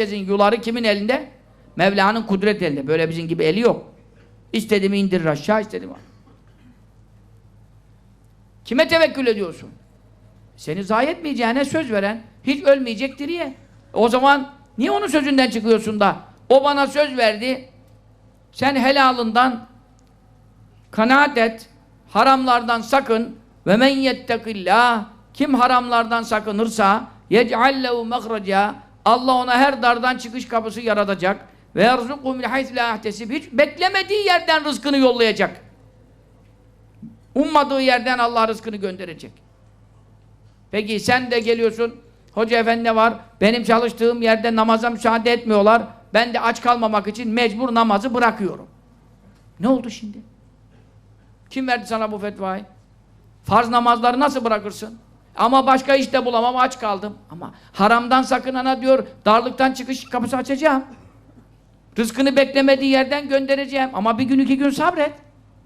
Herkesin yuları kimin elinde? Mevla'nın kudret elinde. Böyle bizim gibi eli yok. İstediğimi indirir aşağı, istediğimi. Kime tevekkül ediyorsun? Seni zayi etmeyeceğine söz veren, hiç ölmeyecektir diye. O zaman niye onun sözünden çıkıyorsun da? O bana söz verdi, sen helalından kanaat et, haramlardan sakın ve men yettekillah kim haramlardan sakınırsa yec'allehu mehreca Allah ona her dardan çıkış kapısı yaratacak ve yerzuku min haythu la hiç beklemediği yerden rızkını yollayacak. Ummadığı yerden Allah rızkını gönderecek. Peki sen de geliyorsun Hoca efendi var? Benim çalıştığım yerde namaza müsaade etmiyorlar. Ben de aç kalmamak için mecbur namazı bırakıyorum. Ne oldu şimdi? Kim verdi sana bu fetvayı? Farz namazları nasıl bırakırsın? Ama başka iş de bulamam, aç kaldım. Ama haramdan sakınana diyor, darlıktan çıkış kapısı açacağım. Rızkını beklemediği yerden göndereceğim. Ama bir gün iki gün sabret.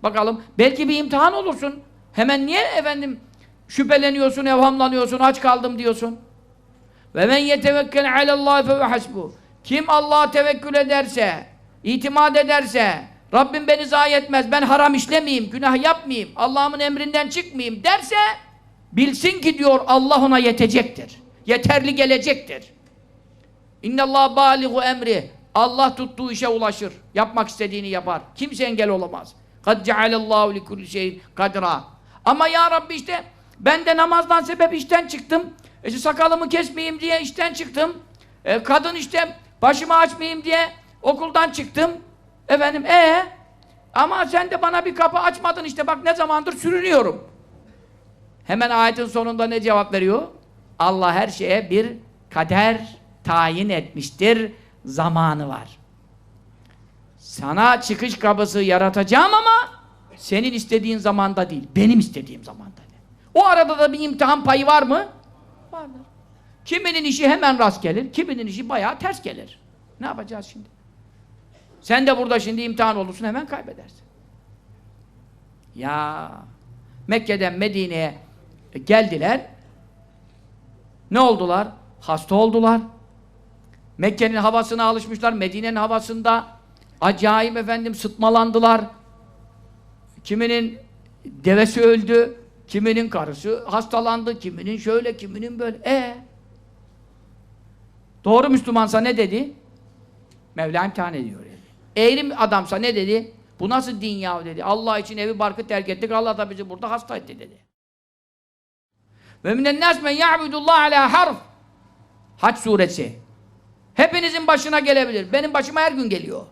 Bakalım, belki bir imtihan olursun. Hemen niye efendim şüpheleniyorsun, evhamlanıyorsun, aç kaldım diyorsun. Ve men yetevekkel alallahi fe hasbu. Kim Allah'a tevekkül ederse, itimat ederse, Rabbim beni zayi etmez, ben haram işlemeyeyim, günah yapmayayım, Allah'ımın emrinden çıkmayayım derse, bilsin ki diyor Allah ona yetecektir. Yeterli gelecektir. İnnallâh bâligu emri. Allah tuttuğu işe ulaşır. Yapmak istediğini yapar. Kimse engel olamaz. Kad cealallâhu likulli şeyin kadra. Ama ya Rabbi işte ben de namazdan sebep işten çıktım. E, sakalımı kesmeyeyim diye işten çıktım. E, kadın işte başımı açmayayım diye okuldan çıktım. Efendim ee ama sen de bana bir kapı açmadın işte bak ne zamandır sürünüyorum. Hemen ayetin sonunda ne cevap veriyor? Allah her şeye bir kader tayin etmiştir. Zamanı var. Sana çıkış kapısı yaratacağım ama senin istediğin zamanda değil. Benim istediğim zamanda. O arada da bir imtihan payı var mı? Vardır. Kiminin işi hemen rast gelir, kiminin işi bayağı ters gelir. Ne yapacağız şimdi? Sen de burada şimdi imtihan olursun hemen kaybedersin. Ya Mekke'den Medine'ye geldiler. Ne oldular? Hasta oldular. Mekke'nin havasına alışmışlar. Medine'nin havasında acayip efendim sıtmalandılar. Kiminin devesi öldü. Kiminin karısı hastalandı. Kiminin şöyle, kiminin böyle. E Doğru Müslümansa ne dedi? Mevla imtihan ediyor dedi. Eğri adamsa ne dedi? Bu nasıl din yahu dedi. Allah için evi barkı terk ettik. Allah da bizi burada hasta etti dedi. Ve minen nas men ya'budullah ala harf. Hac suresi. Hepinizin başına gelebilir. Benim başıma her gün geliyor.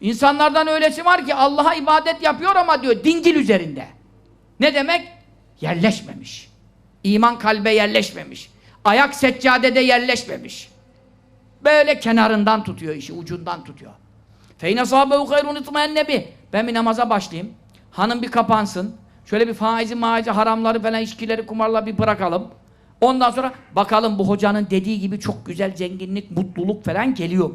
İnsanlardan öylesi var ki Allah'a ibadet yapıyor ama diyor dingil üzerinde. Ne demek? Yerleşmemiş. İman kalbe yerleşmemiş. Ayak seccadede yerleşmemiş. Böyle kenarından tutuyor işi, ucundan tutuyor. Feyne sahabehu hayrun itmaennebi. Ben bir namaza başlayayım. Hanım bir kapansın. Şöyle bir faizi, maizi, haramları falan, içkileri, kumarla bir bırakalım. Ondan sonra bakalım bu hocanın dediği gibi çok güzel zenginlik, mutluluk falan geliyor.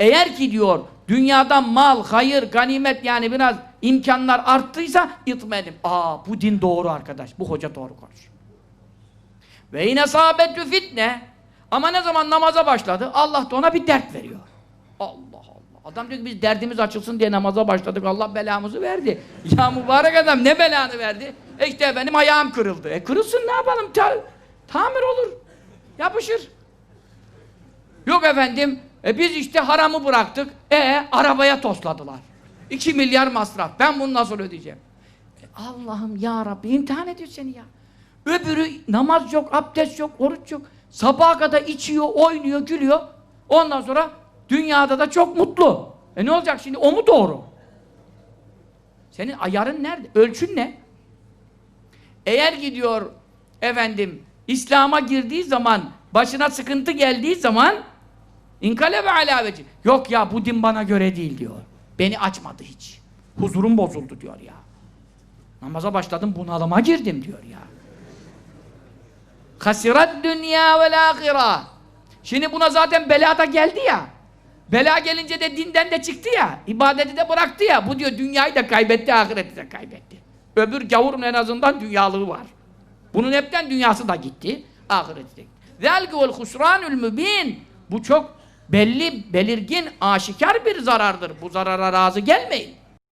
Eğer ki diyor dünyadan mal, hayır, ganimet yani biraz imkanlar arttıysa itmenim. Aa bu din doğru arkadaş. Bu hoca doğru konuşuyor. Ve yine sahabetü fitne. Ama ne zaman namaza başladı Allah da ona bir dert veriyor. Allah Allah. Adam diyor ki biz derdimiz açılsın diye namaza başladık. Allah belamızı verdi. Ya mübarek adam ne belanı verdi? E işte efendim ayağım kırıldı. E kırılsın ne yapalım? Ta tamir olur. Yapışır. Yok efendim e biz işte haramı bıraktık. E arabaya tosladılar. 2 milyar masraf. Ben bunu nasıl ödeyeceğim? E, Allah'ım ya Rabbi imtihan ediyor seni ya. Öbürü namaz yok, abdest yok, oruç yok. Sabaha kadar içiyor, oynuyor, gülüyor. Ondan sonra dünyada da çok mutlu. E ne olacak şimdi? O mu doğru? Senin ayarın nerede? Ölçün ne? Eğer gidiyor efendim İslam'a girdiği zaman başına sıkıntı geldiği zaman inkale ve alaveci. Yok ya bu din bana göre değil diyor. Beni açmadı hiç. Huzurum bozuldu diyor ya. Namaza başladım bunalıma girdim diyor ya. Hasirat dünya vel ahira. Şimdi buna zaten bela da geldi ya. Bela gelince de dinden de çıktı ya. ibadeti de bıraktı ya. Bu diyor dünyayı da kaybetti, ahireti de kaybetti. Öbür gavurun en azından dünyalığı var. Bunun hepten dünyası da gitti, ahireti de gitti. ذَلْكُ وَالْخُسْرَانُ الْمُب۪ينَ Bu çok belli, belirgin, aşikar bir zarardır. Bu zarara razı gelmeyin.